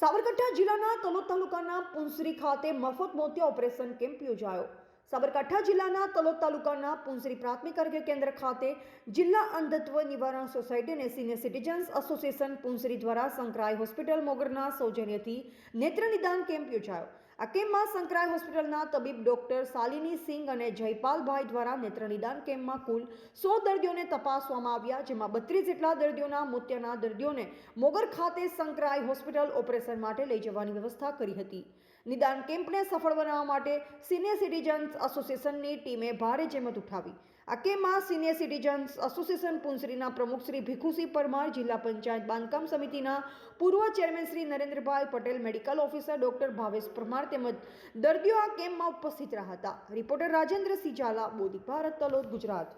સાબરકાંઠા જિલ્લાના તલોદ તાલુકાના પુંસરી ખાતે મફત મોતિયા ઓપરેશન કેમ્પ યોજાયો. સાબરકાંઠા જિલ્લાના તલોદ તાલુકાના પુંસરી પ્રાથમિક આરોગ્ય કેન્દ્ર ખાતે જિલ્લા અંધત્વ નિવારણ સોસાયટી અને સિનિયર સિટીઝન્સ એસોસિએશન પુંસરી દ્વારા સંકરાય હોસ્પિટલ મોગરના સૌજન્યથી નેત્ર નિદાન કેમ્પ યોજાયો. આ કેમ્પમાં સંકરાય હોસ્પિટલના તબીબ ડોક્ટર શાલિની સિંઘ અને જયપાલભાઈ દ્વારા નેત્ર નિદાન કેમ્પમાં કુલ સો દર્દીઓને તપાસવામાં આવ્યા, જેમાં બત્રીસ જેટલા દર્દીઓના મોતિયાના દર્દીઓને મોગર ખાતે સંકરાય હોસ્પિટલ ઓપરેશન માટે લઈ જવાની વ્યવસ્થા કરી હતી. નિદાન કેમ્પને સફળ બનાવવા માટે સિનિયર સિટીઝન્સ એસોસિએશનની ટીમે ભારે જહેમત ઉઠાવી. આ કેમ્પમાં સિનિયર સિટીઝન્સ એસોસિએશન પુંસરીના પ્રમુખ શ્રી ભીખુસિંહ પરમાર, જિલ્લા પંચાયત બાંધકામ સમિતિના પૂર્વ chairman Shri Narendrabhai Patel, medical officer doctor Bhavesh Parmar તેમજ દર્દીઓ આ કેમ્પમાં ઉપસ્થિત રહ્યા હતા. રિપોર્ટર રાજેન્દ્ર સિંહ ઝાલા, બોધિક ભારત, તલોદ, ગુજરાત.